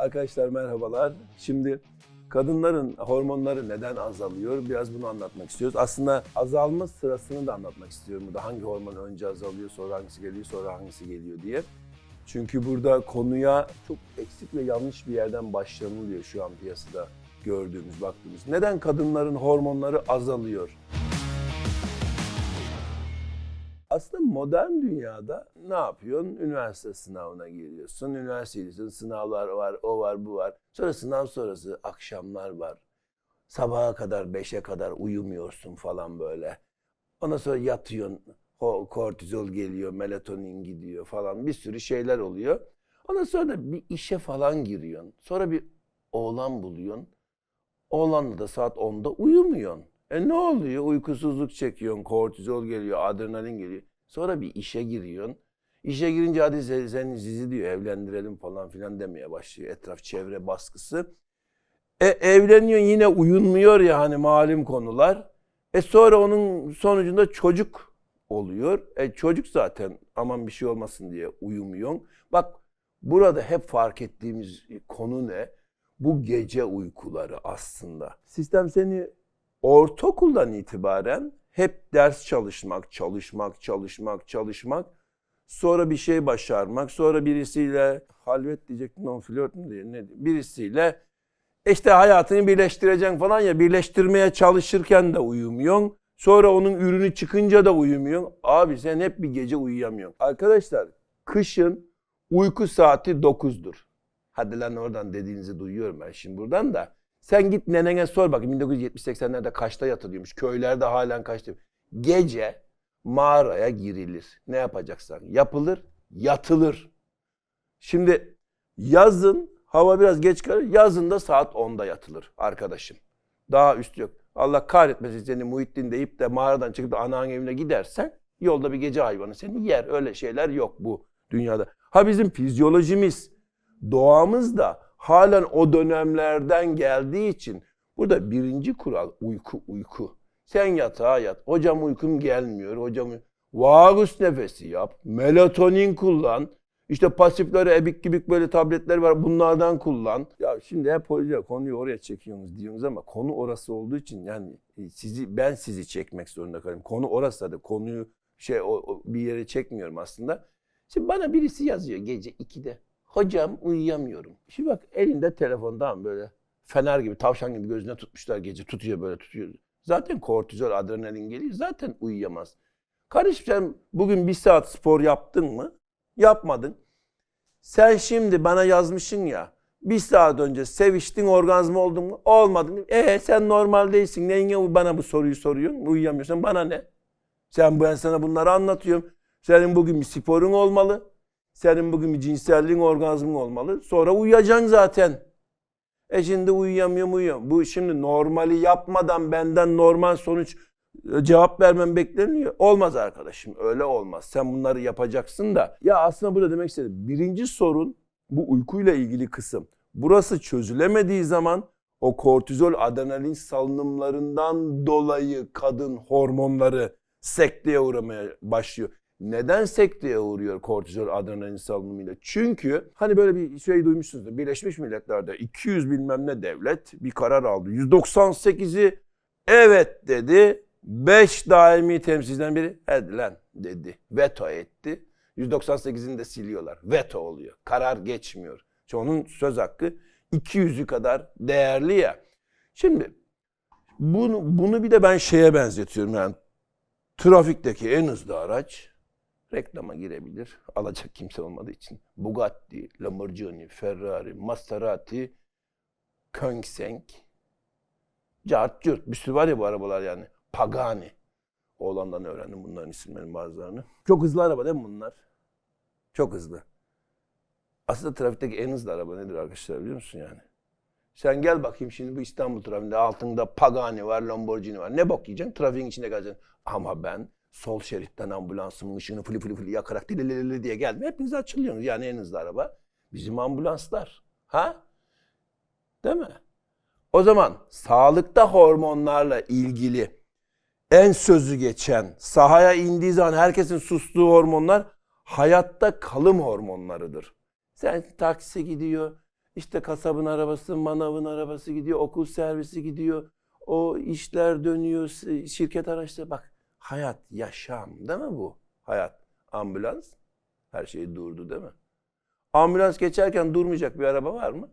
Arkadaşlar merhabalar. Şimdi kadınların hormonları neden azalıyor? Biraz bunu anlatmak istiyoruz. Aslında azalma sırasını da anlatmak istiyorum burada. Hangi hormon önce azalıyor, sonra hangisi geliyor, sonra hangisi geliyor diye. Çünkü burada konuya çok eksik ve yanlış bir yerden başlanılıyor şu an piyasada gördüğümüz, baktığımız. Neden kadınların hormonları azalıyor? Aslında modern dünyada ne yapıyorsun? Üniversite sınavına giriyorsun. Üniversitedesin, sınavlar var, o var, bu var. Sonra sınav sonrası akşamlar var. Sabaha kadar, beşe kadar uyumuyorsun falan böyle. Ondan sonra yatıyorsun, ho- kortizol geliyor, melatonin gidiyor falan. Bir sürü şeyler oluyor. Ondan sonra da bir işe falan giriyorsun. Sonra bir oğlan buluyorsun. Oğlanla da saat 10'da uyumuyorsun. E ne oluyor? Uykusuzluk çekiyorsun, kortizol geliyor, adrenalin geliyor. Sonra bir işe giriyorsun. İşe girince hadi sen, sizi diyor evlendirelim falan filan demeye başlıyor. Etraf çevre baskısı. E evleniyorsun yine uyunmuyor ya hani malum konular. E sonra onun sonucunda çocuk oluyor. E çocuk zaten aman bir şey olmasın diye uyumuyorsun. Bak burada hep fark ettiğimiz konu ne? Bu gece uykuları aslında. Sistem seni ortaokuldan itibaren hep ders çalışmak, çalışmak, çalışmak, çalışmak. Sonra bir şey başarmak, sonra birisiyle halvet diyecektim non flört mü diye ne birisiyle işte hayatını birleştireceksin falan ya birleştirmeye çalışırken de uyumuyorsun. Sonra onun ürünü çıkınca da uyumuyorsun. Abi sen hep bir gece uyuyamıyorsun. Arkadaşlar kışın uyku saati 9'dur. Hadi lan oradan dediğinizi duyuyorum ben şimdi buradan da. Sen git nenene sor bakayım 1970-80'lerde kaçta yatılıyormuş. Köylerde halen kaçta. Gece mağaraya girilir. Ne yapacaksan yapılır, yatılır. Şimdi yazın hava biraz geç kalır. Yazın da saat 10'da yatılır arkadaşım. Daha üst yok. Allah kahretmesin seni Muhittin deyip de mağaradan çıkıp da ananın evine gidersen yolda bir gece hayvanı seni yer. Öyle şeyler yok bu dünyada. Ha bizim fizyolojimiz, doğamız da halen o dönemlerden geldiği için burada birinci kural uyku uyku. Sen yatağa yat. Hocam uykum gelmiyor. Hocam vagus nefesi yap. Melatonin kullan. İşte pasiflere ebik gibik böyle tabletler var. Bunlardan kullan. Ya şimdi hep hoca konuyu oraya çekiyorsunuz diyorsunuz ama konu orası olduğu için yani e, sizi ben sizi çekmek zorunda kalıyorum. Konu orası da konuyu şey o, o bir yere çekmiyorum aslında. Şimdi bana birisi yazıyor gece 2'de. Hocam uyuyamıyorum. Şimdi bak elinde telefondan böyle fener gibi tavşan gibi gözüne tutmuşlar gece tutuyor böyle tutuyor. Zaten kortizol adrenalin geliyor zaten uyuyamaz. Kardeşim sen bugün bir saat spor yaptın mı? Yapmadın. Sen şimdi bana yazmışsın ya bir saat önce seviştin orgazm oldun mu? Olmadın. E sen normal değilsin. Neyine bana bu soruyu soruyorsun? Uyuyamıyorsun. Bana ne? Sen ben sana bunları anlatıyorum. Senin bugün bir sporun olmalı. Senin bugün bir cinselliğin, orgazmın olmalı. Sonra uyuyacaksın zaten. E şimdi uyuyamıyorum uyuyorum. Bu şimdi normali yapmadan benden normal sonuç e, cevap vermem bekleniyor. Olmaz arkadaşım öyle olmaz. Sen bunları yapacaksın da. Ya aslında burada demek istedim. Birinci sorun bu uykuyla ilgili kısım. Burası çözülemediği zaman o kortizol adrenalin salınımlarından dolayı kadın hormonları sekteye uğramaya başlıyor. Neden sekteye uğruyor kortizol adrenalin salınımıyla? Çünkü hani böyle bir şey duymuşsunuzdur. Birleşmiş Milletler'de 200 bilmem ne devlet bir karar aldı. 198'i evet dedi. 5 daimi temsilciden biri hadi lan dedi. Veto etti. 198'ini de siliyorlar. Veto oluyor. Karar geçmiyor. İşte onun söz hakkı 200'ü kadar değerli ya. Şimdi bunu, bunu bir de ben şeye benzetiyorum yani trafikteki en hızlı araç reklama girebilir. Alacak kimse olmadığı için. Bugatti, Lamborghini, Ferrari, Maserati, Koenigsegg, Cart Curt. Bir sürü var ya bu arabalar yani. Pagani. Oğlandan öğrendim bunların isimlerin bazılarını. Çok hızlı araba değil mi bunlar? Çok hızlı. Aslında trafikteki en hızlı araba nedir arkadaşlar biliyor musun yani? Sen gel bakayım şimdi bu İstanbul trafiğinde altında Pagani var, Lamborghini var. Ne bok yiyeceksin? Trafiğin içinde kalacaksın. Ama ben sol şeritten ambulansımın ışığını fılı fılı fılı yakarak dililili diye geldim. Hepiniz açılıyorsunuz. Yani en hızlı araba bizim ambulanslar. Ha? Değil mi? O zaman sağlıkta hormonlarla ilgili en sözü geçen, sahaya indiği zaman herkesin sustuğu hormonlar hayatta kalım hormonlarıdır. Sen taksi gidiyor, İşte kasabın arabası, manavın arabası gidiyor, okul servisi gidiyor. O işler dönüyor, şirket araçları. Bak hayat, yaşam değil mi bu? Hayat. Ambulans her şey durdu değil mi? Ambulans geçerken durmayacak bir araba var mı?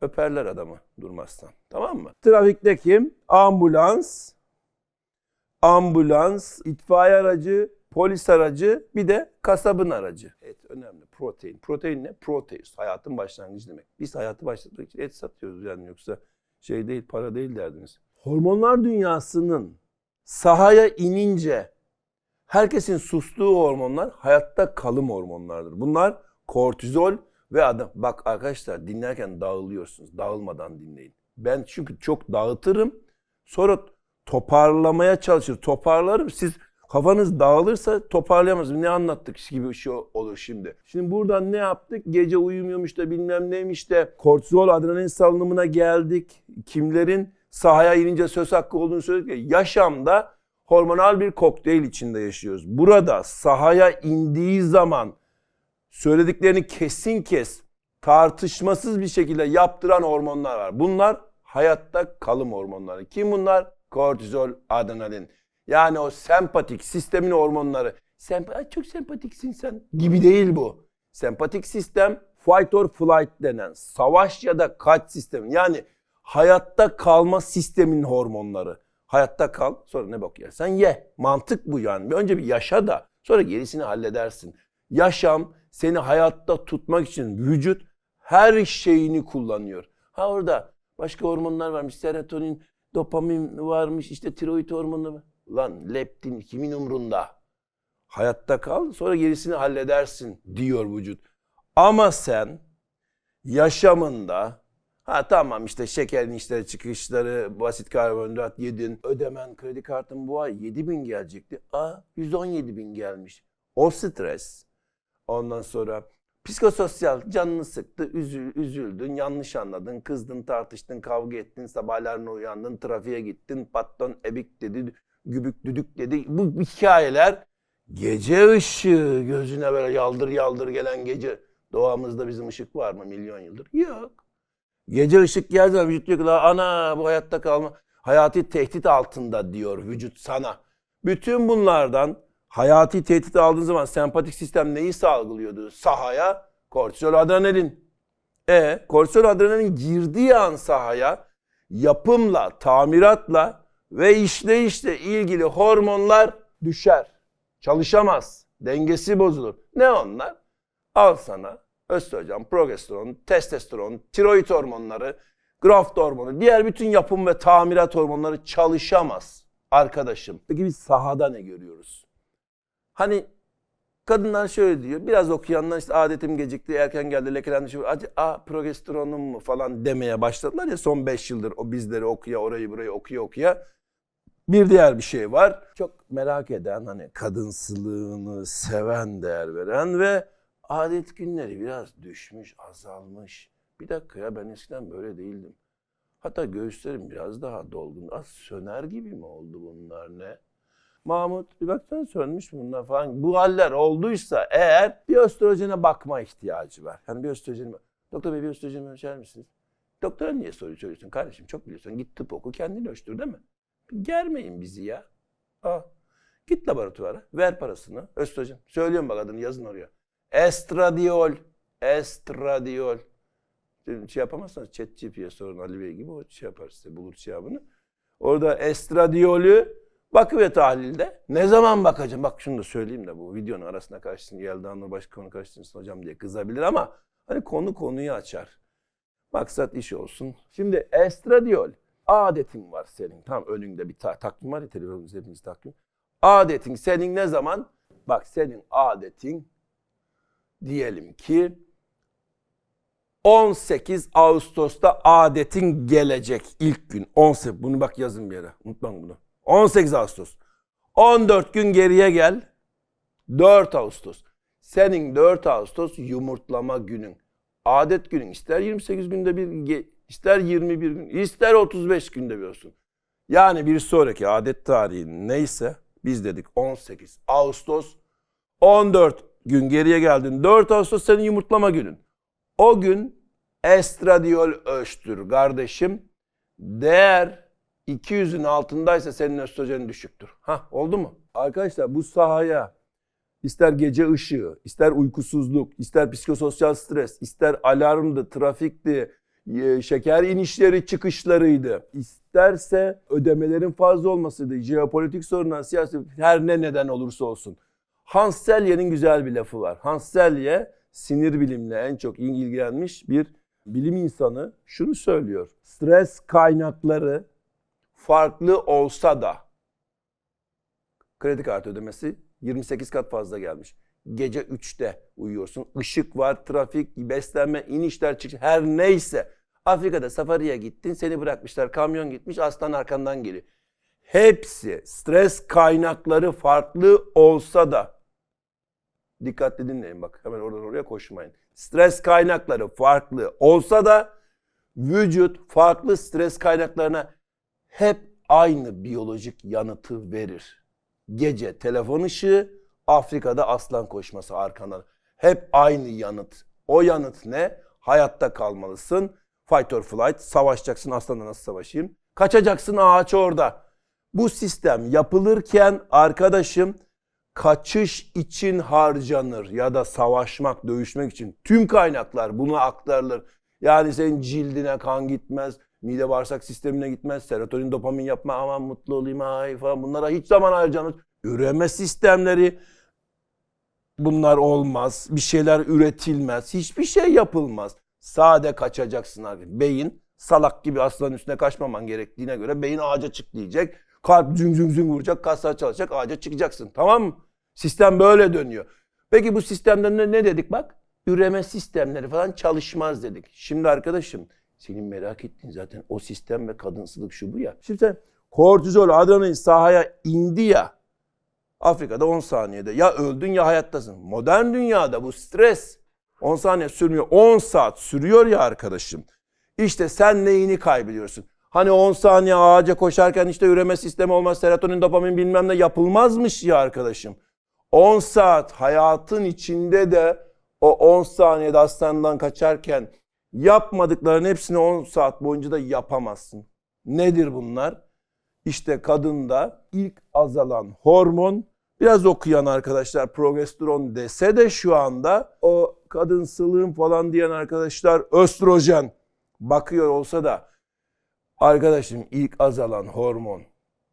Öperler adamı durmazsan. Tamam mı? Trafikte kim? Ambulans, ambulans, itfaiye aracı, polis aracı, bir de kasabın aracı. Et önemli. Protein. Protein ne? Proteus. Hayatın başlangıcı demek. Biz hayatı başlatmak için et satıyoruz yani yoksa şey değil, para değil derdiniz. Hormonlar dünyasının sahaya inince herkesin sustuğu hormonlar hayatta kalım hormonlardır. Bunlar kortizol ve adam. Bak arkadaşlar dinlerken dağılıyorsunuz. Dağılmadan dinleyin. Ben çünkü çok dağıtırım. Sonra toparlamaya çalışır. Toparlarım. Siz kafanız dağılırsa toparlayamazsınız. Ne anlattık gibi bir şey olur şimdi. Şimdi buradan ne yaptık? Gece uyumuyormuş da bilmem neymiş de kortizol adrenalin salınımına geldik. Kimlerin sahaya inince söz hakkı olduğunu söyledik. ya, Yaşamda hormonal bir kokteyl içinde yaşıyoruz. Burada sahaya indiği zaman söylediklerini kesin kes tartışmasız bir şekilde yaptıran hormonlar var. Bunlar hayatta kalım hormonları. Kim bunlar? Kortizol, adrenalin. Yani o sempatik sistemin hormonları. Semp çok sempatiksin sen gibi değil bu. Sempatik sistem fight or flight denen savaş ya da kaç sistemi. Yani hayatta kalma sistemin hormonları. Hayatta kal sonra ne bok yersen ye. Mantık bu yani. Önce bir yaşa da sonra gerisini halledersin. Yaşam seni hayatta tutmak için vücut her şeyini kullanıyor. Ha orada başka hormonlar varmış. Serotonin, dopamin varmış. işte tiroid hormonu. var. Lan leptin kimin umrunda? Hayatta kal sonra gerisini halledersin diyor vücut. Ama sen yaşamında ha tamam işte şekerin işleri çıkışları basit karbonhidrat yedin ödemen kredi kartın bu ay 7 bin gelecekti. Aa 117 bin gelmiş. O stres. Ondan sonra psikososyal canını sıktı, üzül, üzüldün, yanlış anladın, kızdın, tartıştın, kavga ettin, sabahlarına uyandın, trafiğe gittin, patron ebik dedi, gübük düdük dedi. Bu hikayeler gece ışığı gözüne böyle yaldır yaldır gelen gece. Doğamızda bizim ışık var mı milyon yıldır? Yok. Gece ışık geldiği zaman vücut diyor ki "La ana bu hayatta kalma hayati tehdit altında diyor vücut sana. Bütün bunlardan hayati tehdit aldığın zaman sempatik sistem neyi salgılıyordu? Sahaya kortizol adrenalin. E kortizol adrenalin girdiği an sahaya yapımla, tamiratla ve işleyişle ilgili hormonlar düşer. Çalışamaz. Dengesi bozulur. Ne onlar? Al sana östrojen, progesteron, testosteron, tiroid hormonları, growth hormonu, diğer bütün yapım ve tamirat hormonları çalışamaz arkadaşım. Peki biz sahada ne görüyoruz? Hani kadınlar şöyle diyor. Biraz okuyanlar işte adetim gecikti, erken geldi, lekelendi. Acı, a progesteronum mu falan demeye başladılar ya son 5 yıldır o bizleri okuya, orayı burayı okuya okuya. Bir diğer bir şey var. Çok merak eden hani kadınsılığını seven, değer veren ve adet günleri biraz düşmüş, azalmış. Bir dakika ya ben eskiden böyle değildim. Hatta göğüslerim biraz daha dolgun. Az söner gibi mi oldu bunlar ne? Mahmut bir baksana sönmüş bunlar falan. Bu haller olduysa eğer bir östrojene bakma ihtiyacı var. Yani bir östrojen Doktor bey bir östrojen ölçer misiniz? Doktora niye soru soruyorsun kardeşim? Çok biliyorsun. Git tıp oku kendini ölçtür değil mi? Germeyin bizi ya. Aa, git laboratuvara ver parasını. Östrojen. Söylüyorum bak adını yazın oraya. Estradiol. Estradiol. Şey yapamazsanız chat GP'ye sorun Ali Bey gibi o şey yapar size bulur cevabını. Orada estradiolü bakı ve tahlilde ne zaman bakacağım? Bak şunu da söyleyeyim de bu videonun arasına karışsın. Yeldan'la başka konu karıştırsın hocam diye kızabilir ama hani konu konuyu açar. Maksat iş olsun. Şimdi estradiol. Adetin var senin. Tam önünde bir ta- takvim var ya televizyonda hepiniz takvim. Adetin senin ne zaman? Bak senin adetin diyelim ki 18 Ağustos'ta adetin gelecek ilk gün. 18 bunu bak yazın bir yere. Unutmayın bunu. 18 Ağustos. 14 gün geriye gel. 4 Ağustos. Senin 4 Ağustos yumurtlama günün. Adet günün ister 28 günde bir ister 21 gün ister 35 günde bir olsun. Yani bir sonraki adet tarihi neyse biz dedik 18 Ağustos 14 gün geriye geldin. 4 Ağustos senin yumurtlama günün. O gün Estradiol ölçtür kardeşim. Değer 200'ün altındaysa senin östrojenin düşüktür. Ha oldu mu? Arkadaşlar bu sahaya ister gece ışığı, ister uykusuzluk, ister psikososyal stres, ister alarmdı, trafikti, e, şeker inişleri çıkışlarıydı. İsterse ödemelerin fazla olmasıydı, jeopolitik sorunlar, siyasi her ne neden olursa olsun. Hans Selye'nin güzel bir lafı var. Hans Selye sinir bilimle en çok ilgilenmiş bir bilim insanı şunu söylüyor. Stres kaynakları farklı olsa da kredi kartı ödemesi 28 kat fazla gelmiş. Gece 3'te uyuyorsun. Işık var, trafik, beslenme, inişler, çıkış her neyse. Afrika'da safariye gittin, seni bırakmışlar. Kamyon gitmiş, aslan arkandan geliyor. Hepsi stres kaynakları farklı olsa da dikkatli dinleyin bak hemen oradan oraya koşmayın. Stres kaynakları farklı olsa da vücut farklı stres kaynaklarına hep aynı biyolojik yanıtı verir. Gece telefon ışığı, Afrika'da aslan koşması arkandan. Hep aynı yanıt. O yanıt ne? Hayatta kalmalısın. Fight or flight. Savaşacaksın. Aslanla nasıl savaşayım? Kaçacaksın ağaç orada. Bu sistem yapılırken arkadaşım kaçış için harcanır ya da savaşmak, dövüşmek için tüm kaynaklar buna aktarılır. Yani senin cildine kan gitmez, mide bağırsak sistemine gitmez, serotonin, dopamin yapma, aman mutlu olayım ay falan bunlara hiç zaman harcanır. Üreme sistemleri bunlar olmaz. Bir şeyler üretilmez. Hiçbir şey yapılmaz. Sade kaçacaksın abi. Beyin salak gibi aslanın üstüne kaçmaman gerektiğine göre beyin ağaca çık diyecek. Kalp züng züng züng vuracak, kaslar çalışacak, ağaca çıkacaksın. Tamam mı? Sistem böyle dönüyor. Peki bu sistemde ne, ne dedik bak? Üreme sistemleri falan çalışmaz dedik. Şimdi arkadaşım senin merak ettiğin zaten o sistem ve kadınsılık şu bu ya. Şimdi sen kortizol, adrenalin sahaya indi ya. Afrika'da 10 saniyede ya öldün ya hayattasın. Modern dünyada bu stres 10 saniye sürmüyor. 10 saat sürüyor ya arkadaşım. İşte sen neyini kaybediyorsun? Hani 10 saniye ağaca koşarken işte üreme sistemi olmaz, serotonin, dopamin bilmem ne yapılmazmış ya arkadaşım. 10 saat hayatın içinde de o 10 saniyede hastaneden kaçarken yapmadıkların hepsini 10 saat boyunca da yapamazsın. Nedir bunlar? İşte kadında ilk azalan hormon biraz okuyan arkadaşlar progesteron dese de şu anda o kadınsılığın falan diyen arkadaşlar östrojen bakıyor olsa da arkadaşım ilk azalan hormon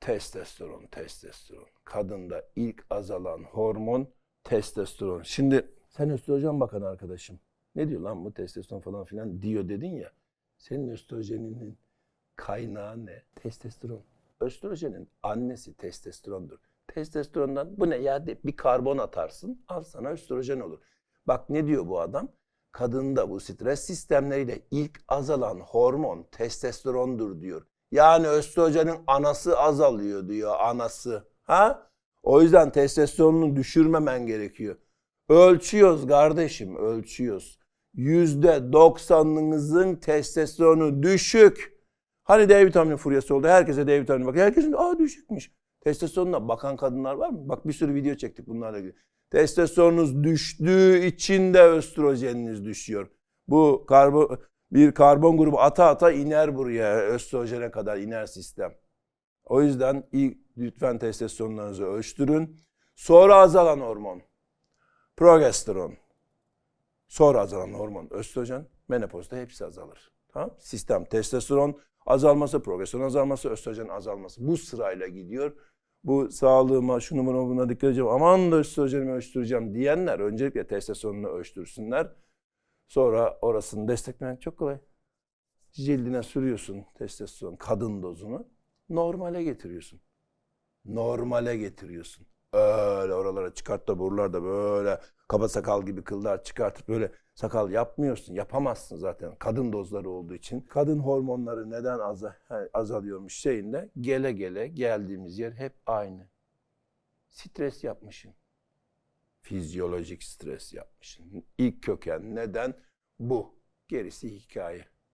testosteron, testosteron. Kadında ilk azalan hormon testosteron. Şimdi sen östrojen bakan arkadaşım. Ne diyor lan bu testosteron falan filan diyor dedin ya. Senin östrojeninin kaynağı ne? Testosteron. Östrojenin annesi testosterondur. Testosterondan bu ne ya de bir karbon atarsın al sana östrojen olur. Bak ne diyor bu adam? Kadında bu stres sistemleriyle ilk azalan hormon testosterondur diyor. Yani östrojenin anası azalıyor diyor anası. Ha? O yüzden testosteronunu düşürmemen gerekiyor. Ölçüyoruz kardeşim ölçüyoruz. Yüzde doksanınızın testosteronu düşük. Hani D vitamini furyası oldu. Herkese D vitamini bak. Herkesin aa düşükmüş. Testosteronuna bakan kadınlar var mı? Bak bir sürü video çektik bunlarla ilgili. Testosteronunuz düştüğü için de östrojeniniz düşüyor. Bu karbon bir karbon grubu ata ata iner buraya östrojene kadar iner sistem. O yüzden lütfen testosteronlarınızı ölçtürün. Sonra azalan hormon. Progesteron. Sonra azalan hormon östrojen. Menopozda hepsi azalır. Tamam? Sistem testosteron azalması, progesteron azalması, östrojen azalması. Bu sırayla gidiyor. Bu sağlığıma, şunu buna buna dikkat edeceğim. Aman da östrojenimi ölçtüreceğim diyenler öncelikle testosteronunu ölçtürsünler. Sonra orasını desteklemek çok kolay. Cildine sürüyorsun testosteron kadın dozunu. Normale getiriyorsun. Normale getiriyorsun. Öyle oralara çıkart da buralarda böyle kaba sakal gibi kıllar çıkartıp böyle sakal yapmıyorsun. Yapamazsın zaten kadın dozları olduğu için. Kadın hormonları neden az, azalıyormuş şeyinde gele gele geldiğimiz yer hep aynı. Stres yapmışsın fizyolojik stres yapmışsın. İlk köken neden bu? Gerisi hikaye.